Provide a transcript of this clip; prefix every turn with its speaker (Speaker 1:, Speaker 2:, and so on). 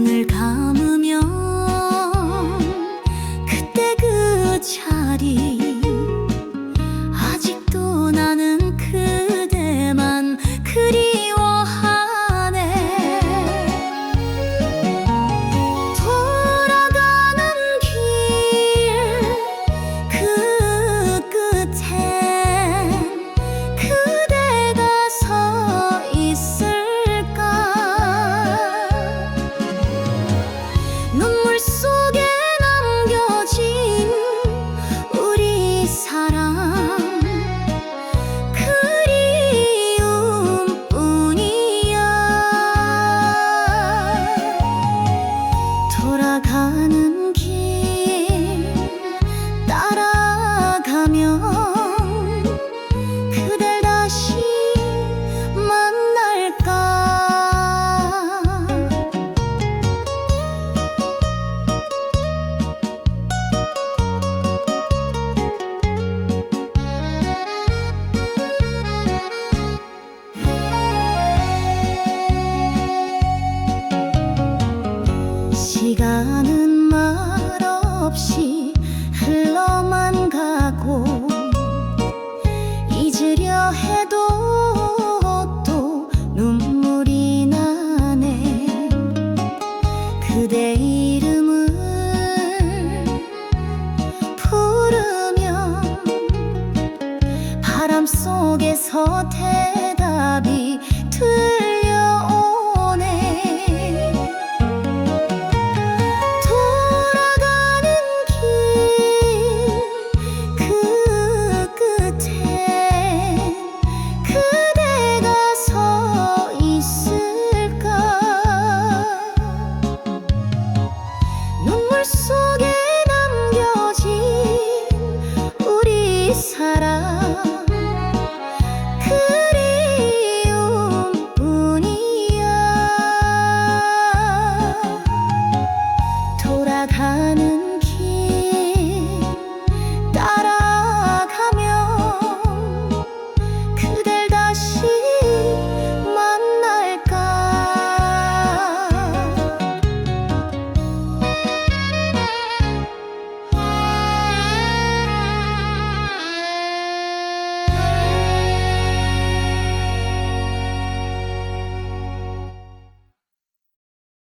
Speaker 1: 눈을 감으면 그때 그 자리 걸어가는 없이 흘러만 가고 잊으려 해도 또 눈물이 나네. 그대 이름을 부르면 바람 속에서 태